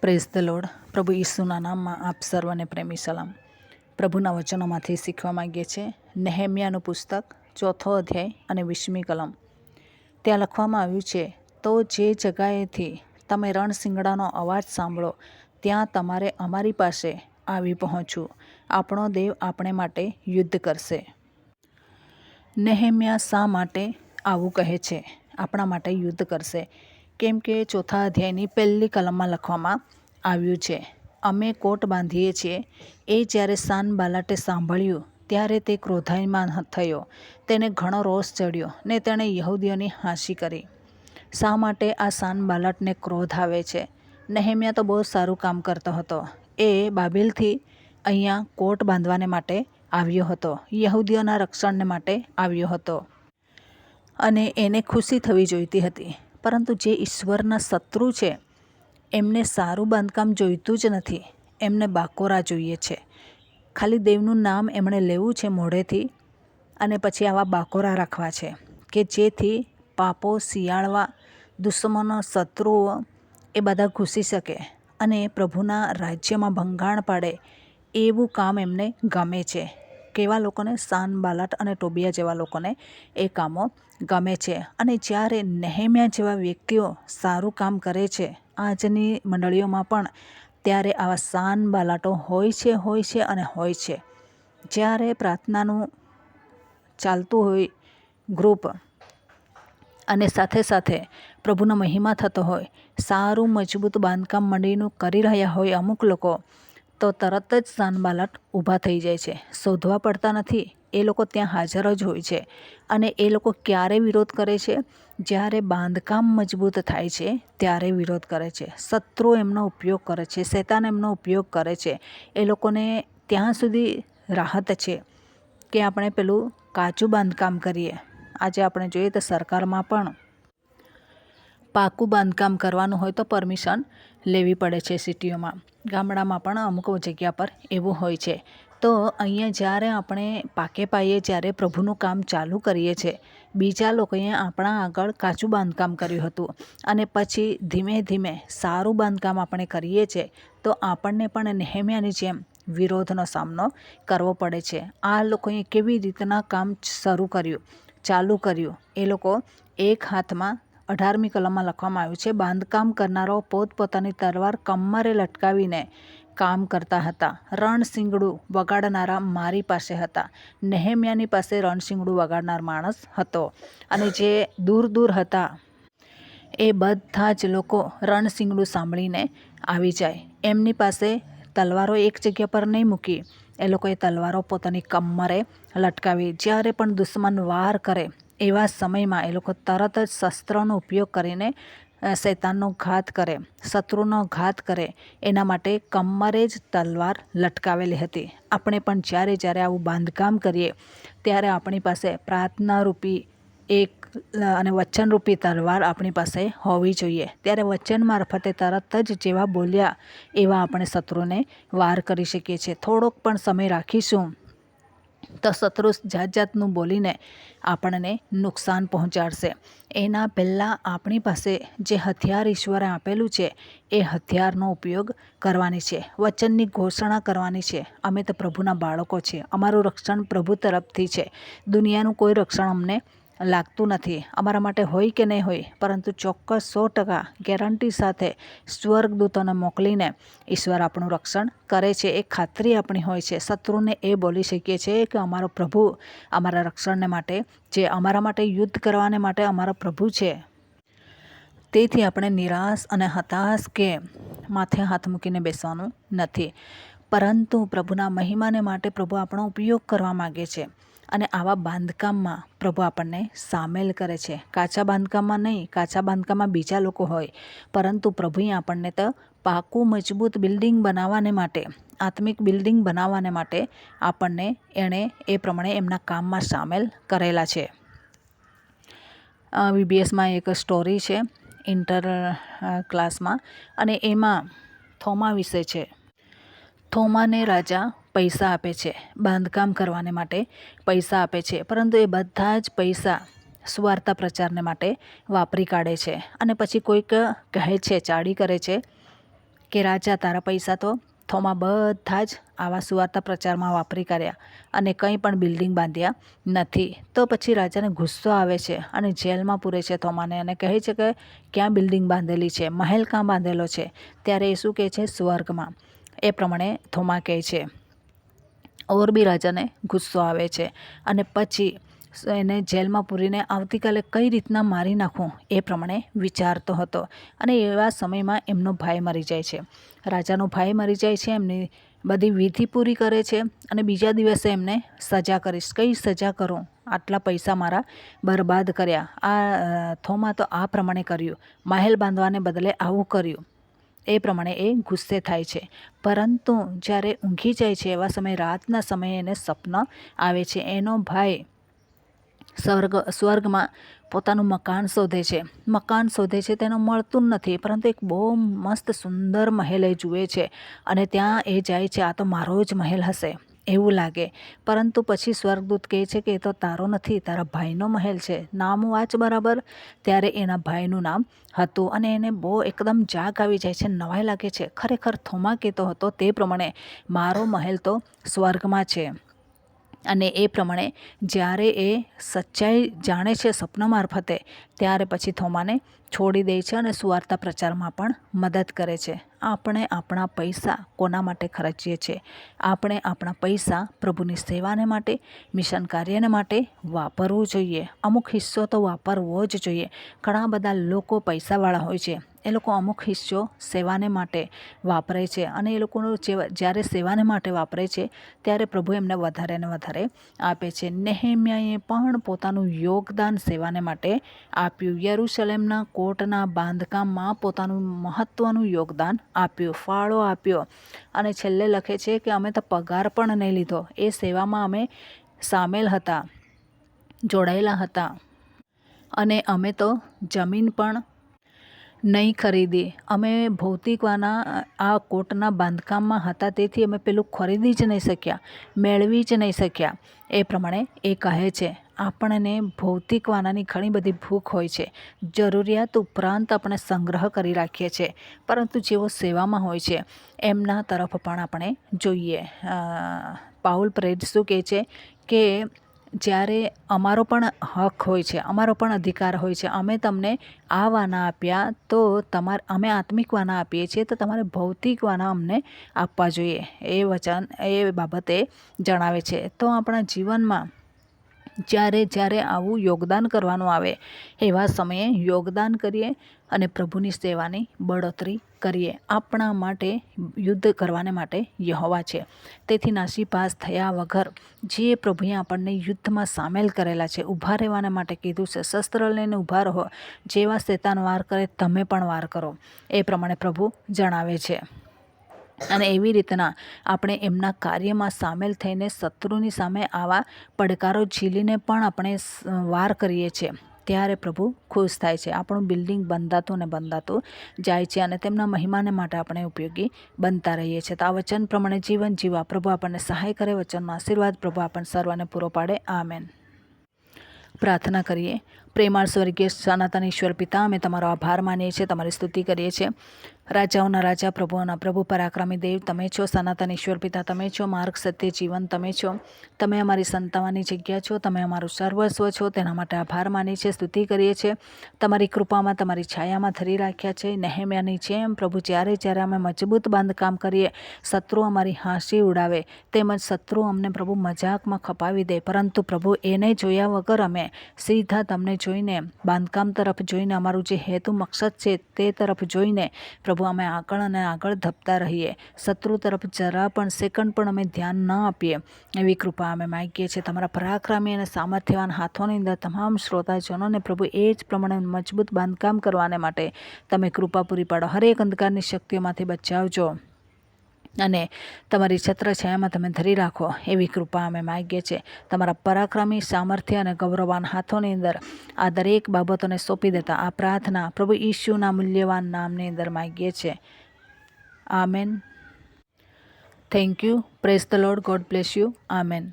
Praise the load પ્રભુ ઈસુના નામમાં આપ સર્વને પ્રેમી સલામ. પ્રભુના વચનોમાંથી શીખવા માંગીએ છીએ. નેહેમિયાનું પુસ્તક, ચોથો અધ્યાય અને વીસમી કલમ. ત્યાં લખવામાં આવ્યું છે, તો જે જગાએથી તમે રણશિંગડાનો અવાજ સાંભળો, ત્યાં તમારે અમારી પાસે આવી પહોંચવું. આપણો દેવ આપણે માટે યુદ્ધ કરશે. નેહેમિયા શા માટે આવું કહે છે? આપણા માટે યુદ્ધ કરશે. કેમ કે ચોથા અધ્યાયની પહેલી કલમમાં લખવામાં આવ્યું છે, અમે કોટ બાંધીએ છીએ. એ જ્યારે સાન બાલાટે સાંભળ્યું, ત્યારે તે ક્રોધાયમાન થયો. તેને ઘણો રોષ ચડ્યો ને તેણે યહૂદીઓની હાંસી કરી. શા માટે આ સાન બાલાટને ક્રોધ આવે છે? નેહેમ્યા તો બહુ સારું કામ કરતો હતો. એ બાબેલથી અહીંયા કોટ બાંધવાને માટે આવ્યો હતો. યહૂદીઓના રક્ષણને માટે આવ્યો હતો. અને એને ખુશી થવી જોઈતી હતી. પરંતુ જે ઈશ્વરના શત્રુ છે, એમને સારું બાંધકામ જોઈતું જ નથી. એમને બાકોરા જોઈએ છે. ખાલી દેવનું નામ એમણે લેવું છે મોઢેથી અને પછી આવા બાકોરા રાખવા છે કે જેથી પાપો શિયાળવા, દુશ્મનો, શત્રુઓ એ બધા ઘૂસી શકે અને પ્રભુના રાજ્યમાં ભંગાણ પાડે એવું કામ એમને ગમે છે. કેવા લોકોને સાન બાલાટ અને ટોબિયા જેવા લોકોને એ કામો ગમે છે. અને જ્યારે નેહમ્યા જેવા વ્યક્તિઓ સારું કામ કરે છે, આજની મંડળીઓમાં પણ ત્યારે આવા સાન બાલાટો હોય છે હોય છે અને હોય છે. જ્યારે પ્રાર્થનાનું ચાલતું હોય ગ્રુપ અને સાથે સાથે પ્રભુનો મહિમા થતો હોય, સારું મજબૂત બાંધકામ મંડળીનું કરી રહ્યા હોય અમુક લોકો તો તરત જ સાનબાલાટ ઊભા થઈ જાય છે. શોધવા પડતા નથી. એ લોકો ત્યાં હાજર જ હોય છે. અને એ લોકો ક્યારે વિરોધ કરે છે? જ્યારે બાંધકામ મજબૂત થાય છે, ત્યારે વિરોધ કરે છે. શત્રુ એમનો ઉપયોગ કરે છે, શેતાન એમનો ઉપયોગ કરે છે. એ લોકોને ત્યાં સુધી રાહત છે કે આપણે પેલું કાચું બાંધકામ કરીએ. આજે આપણે જોઈએ તો સરકારમાં પણ પાકું બાંધકામ કરવાનું હોય તો પરમિશન લેવી પડે છે સિટીઓમાં. ગામડામાં પણ અમુક જગ્યા પર એવું હોય છે. તો અહીંયા જ્યારે આપણે પાકે પાઈએ જ્યારે પ્રભુનું કામ ચાલુ કરીએ છીએ બીજા લોકોએ આપણા આગળ કાચું બાંધકામ કર્યું હતું અને પછી ધીમે ધીમે સારું બાંધકામ આપણે કરીએ છીએ તો આપણને પણ નેહેમ્યાની જેમ વિરોધનો સામનો કરવો પડે છે. આ લોકોએ કેવી રીતના કામ શરૂ કર્યું, ચાલુ કર્યું, એ લોકો એક હાથમાં અઢારમી કલમમાં લખવામાં આવ્યું છે, બાંધકામ કરનારો પોતપોતાની તલવાર કમરે લટકાવીને કામ કરતા હતા. રણસિંગડું વગાડનારા મારી પાસે હતા. નેહેમિયાની પાસે રણશિંગડું વગાડનાર માણસ હતો. અને જે દૂર દૂર હતા, એ બધા જ લોકો રણસિંગડું સાંભળીને આવી જાય. એમની પાસે તલવારો એક જગ્યા પર નહીં મૂકી. એ લોકોએ તલવારો પોતાની કમરે લટકાવી. જ્યારે પણ દુશ્મન વાર કરે એવા સમયમાં એ લોકો તરત જ શસ્ત્રનો ઉપયોગ કરીને શૈતાનનો ઘાત કરે, શત્રુનો ઘાત કરે, એના માટે કમરે જ તલવાર લટકાવેલી હતી. આપણે પણ જ્યારે જ્યારે આવું બાંધકામ કરીએ, ત્યારે આપણી પાસે પ્રાર્થનારૂપી એક અને વચનરૂપી તલવાર આપણી પાસે હોવી જોઈએ. ત્યારે વચન મારફતે તરત જ જેવા બોલ્યા, એવા આપણે શત્રુને વાર કરી શકીએ છીએ. થોડોક પણ સમય રાખીશું. તો શત્રુ જાત જાતનું બોલીને આપણને નુકસાન પહોંચાડશે. એના પહેલાં આપણી પાસે જે હથિયાર ઈશ્વરે આપેલું છે, એ હથિયારનો ઉપયોગ કરવાની છે, વચનની ઘોષણા કરવાની છે. અમે તો પ્રભુના બાળકો છીએ. અમારું રક્ષણ પ્રભુ તરફથી છે. દુનિયાનું કોઈ રક્ષણ અમને લાગતું નથી. અમારા માટે હોય કે નહીં હોય, પરંતુ ચોક્કસ સો ટકા ગેરંટી સાથે સ્વર્ગદૂતોને મોકલીને ઈશ્વર આપણું રક્ષણ કરે છે. એ ખાતરી આપણી હોય છે. શત્રુને એ બોલી શકીએ છીએ કે અમારો પ્રભુ અમારા રક્ષણને માટે જે અમારા માટે યુદ્ધ કરવાને માટે અમારો પ્રભુ છે. તેથી આપણે નિરાશ અને હતાશ કે માથે હાથ મૂકીને બેસવાનું નથી. પરંતુ પ્રભુના મહિમાને માટે પ્રભુ આપણો ઉપયોગ કરવા માગે છે. અને આવા બાંધકામમાં પ્રભુ આપણને સામેલ કરે છે. કાચા બાંધકામમાં નહીં, કાચા બાંધકામમાં બીજા લોકો હોય. પરંતુ પ્રભુએ આપણને તો પાકું મજબૂત બિલ્ડિંગ બનાવવાને માટે, આત્મિક બિલ્ડિંગ બનાવવાને માટે આપણને એણે એ પ્રમાણે એમના કામમાં સામેલ કરેલા છે. બીબીએસમાં એક સ્ટોરી છે ઇન્ટર ક્લાસમાં અને એમાં થોમા વિશે છે. થોમાને રાજા પૈસા આપે છે, બાંધકામ કરવાને માટે પૈસા આપે છે, પરંતુ એ બધા જ પૈસા સ્વાર્થ પ્રચારને માટે વાપરી કાઢે છે. અને પછી કોઈક કહે છે, ચાડી કરે છે કે, રાજા, તારા પૈસા તો થોમાં બધા જ આવા સુવાર્તા પ્રચારમાં વાપરી કર્યા અને કંઈ પણ બિલ્ડિંગ બાંધ્યા નથી. તો પછી રાજાને ગુસ્સો આવે છે અને જેલમાં પૂરે છે થોમાને અને કહે છે કે, ક્યાં બિલ્ડિંગ બાંધેલી છે, મહેલ ક્યાં બાંધેલો છે? ત્યારે એ શું કહે છે, સ્વર્ગમાં. એ પ્રમાણે થોમા કહે છે. ઓર રાજાને ગુસ્સો આવે છે અને પછી એને જેલમાં પૂરીને આવતીકાલે કઈ રીતના મારી નાખું એ પ્રમાણે વિચારતો હતો અને એવા સમયમાં એમનો ભાઈ મરી જાય છે. રાજાનો ભાઈ મરી જાય છે, એમની બધી વિધિ પૂરી કરે છે અને બીજા દિવસે એમને સજા કરીશ. કઈ સજા કરું? આટલા પૈસા મારા બરબાદ કર્યા. આ થોમાં તો આ પ્રમાણે કર્યું. મહેલ બાંધવાને બદલે આવું કર્યું. એ પ્રમાણે એ ગુસ્સે થાય છે. પરંતુ જ્યારે ઊંઘી જાય છે એવા સમયે, રાતના સમયે એને સપના આવે છે. એનો ભાઈ સ્વર્ગ, સ્વર્ગમાં પોતાનું મકાન શોધે છે. મકાન શોધે છે, તેનું મળતું નથી, પરંતુ એક બહુ મસ્ત સુંદર મહેલ એ જુએ છે અને ત્યાં એ જાય છે. આ તો મારો જ મહેલ હશે. એવું લાગે. પરંતુ પછી સ્વર્ગદૂત કહે છે કે એ તો તારો નથી, તારા ભાઈનો મહેલ છે. નામ વાંચ બરાબર? ત્યારે એના ભાઈનું નામ હતું અને એને બહુ એકદમ જાગ આવી જાય છે, નવાઈ લાગે છે. ખરેખર થોમા કહેતો હતો તે પ્રમાણે મારો મહેલ તો સ્વર્ગમાં છે. અને એ પ્રમાણે જ્યારે એ સચ્ચાઈ જાણે છે સ્વપ્ન મારફતે, ત્યારે પછી થોમાને છોડી દે છે અને સુવાર્તા પ્રચારમાં પણ મદદ કરે છે. આપણે આપણા પૈસા કોના માટે ખર્ચીએ છીએ? આપણે આપણા પૈસા પ્રભુની સેવાને માટે, મિશન કાર્યને માટે વાપરવું જોઈએ. અમુક હિસ્સો તો વાપરવો જ જોઈએ. ઘણા બધા લોકો પૈસાવાળા હોય છે. એ લોકો અમુક હિસ્સો સેવાને માટે વાપરે છે અને એ લોકોનો જ્યારે સેવાને માટે વાપરે છે, ત્યારે પ્રભુ એમને વધારે ને વધારે આપે છે. નેહેમ્યાએ પણ પોતાનું યોગદાન સેવાને માટે આપ્યું. યરુશલેમના કોટના બાંધકામમાં પોતાનું મહત્ત્વનું યોગદાન આપ્યું, ફાળો આપ્યો અને છેલ્લે લખે છે કે અમે તો પગાર પણ નહીં લીધો, એ સેવામાં અમે સામેલ હતા, જોડાયેલા હતા અને અમે તો જમીન પણ નહીં ખરીદી. અમે ભૌતિકવાના આ કોટના બાંધકામમાં હતા, તેથી અમે પેલું ખરીદી જ નહીં શક્યા, મેળવી જ નહીં શક્યા. એ પ્રમાણે એ કહે છે, આપણને ભૌતિક વાનાની ઘણી બધી ભૂખ હોય છે. જરૂરિયાત ઉપરાંત આપણે સંગ્રહ કરી રાખીએ છીએ, પરંતુ જેઓ સેવામાં હોય છે, એમના તરફ પણ આપણે જોઈએ. પાઉલ પ્રેડ શું કહે છે કે જ્યારે અમારો પણ હક હોય છે, અમારો પણ અધિકાર હોય છે, અમે તમને આ વાના આપ્યા તો તમારે, અમે આત્મિક વાના આપીએ છીએ, તો તમારે ભૌતિક વાના અમને આપવા જોઈએ, એ વચન, એ બાબતે જણાવે છે. તો આપણા જીવનમાં જ્યારે જ્યારે આવું યોગદાન કરવાનું આવે, એવા સમયે યોગદાન કરીએ અને પ્રભુની સેવાની બળોતરી કરીએ. આપણા માટે યુદ્ધ કરવાને માટે યહોવા છે. તેથી નાસીપાસ થયા વગર જે પ્રભુએ આપણને યુદ્ધમાં સામેલ કરેલા છે, ઊભા રહેવાના માટે કીધું છે, શસ્ત્ર લઈને ઊભા રહો, જેવા શેતાન વાર કરે, તમે પણ વાર કરો. એ પ્રમાણે પ્રભુ જણાવે છે. અને એવી રીતના આપણે એમના કાર્યમાં સામેલ થઈને શત્રુની સામે આવા પડકારો ઝીલીને પણ આપણે વાર કરીએ છીએ. ત્યારે પ્રભુ ખુશ થાય છે. આપણું બિલ્ડિંગ બંધાતું ને બંધાતું જાય છે અને તેમના મહિમાને માટે આપણે ઉપયોગી બનતા રહીએ છીએ. તો આ વચન પ્રમાણે જીવન જીવવા પ્રભુ આપણને સહાય કરે, વચનનો આશીર્વાદ પ્રભુ આપણને સર્વને પૂરો પાડે. આમેન. પ્રાર્થના કરીએ. પ્રેમાળ સ્વર્ગીય સનાતન ઈશ્વર પિતા, અમે તમારો આભાર માનીએ છીએ, તમારી સ્તુતિ કરીએ છીએ. રાજાઓના રાજા પ્રભુઓના પ્રભુ પરાક્રમી દેવ, તમે છો સનાતન ઈશ્વર પિતા, તમે છો માર્ગ સત્ય જીવન, તમે છો. તમે અમારી સંતાવાની જગ્યા છો, તમે અમારું સર્વસ્વ છો, તેના માટે આભાર માની છે, સ્તુતિ કરીએ છીએ. તમારી કૃપામાં, તમારી છાયામાં ધરી રાખ્યા છે, નહેમ્યાની જેમ, પ્રભુ, જ્યારે જ્યારે અમે મજબૂત બાંધકામ કરીએ, શત્રુ અમારી હાંસી ઉડાવે, તેમજ શત્રુ અમને પ્રભુ મજાકમાં ખપાવી દે, પરંતુ પ્રભુ, એને જોયા વગર અમે સીધા તમને જોઈને બાંધકામ તરફ જોઈને, અમારું જે હેતુ, મકસદ છે તે તરફ જોઈને, પ્રભુ પ્રભુ અમે આગળ અને આગળ ધપતા રહીએ. શત્રુ તરફ જરા પણ સેકન્ડ પણ અમે ધ્યાન ન આપીએ. એવી કૃપા અમે માગીએ છીએ. તમારા પરાક્રમી અને સામર્થ્યવાન હાથોની અંદર તમામ શ્રોતાજનોને પ્રભુ એ જ પ્રમાણે મજબૂત બાંધકામ કરવાને માટે તમે કૃપા પૂરી પાડો. હરેક અંધકારની શક્તિઓમાંથી બચાવજો. અને તમારી છત્રછાયામાં તમે ધરી રાખો એવી કૃપા અમે માગીએ છીએ. તમારા પરાક્રમી સામર્થ્ય અને ગૌરવાન હાથોની અંદર આ દરેક બાબતોને સોંપી દેતા આ પ્રાર્થના પ્રભુ ઈશુના મૂલ્યવાન નામની અંદર માગીએ છીએ. Amen. Thank you praise the Lord God bless you amen.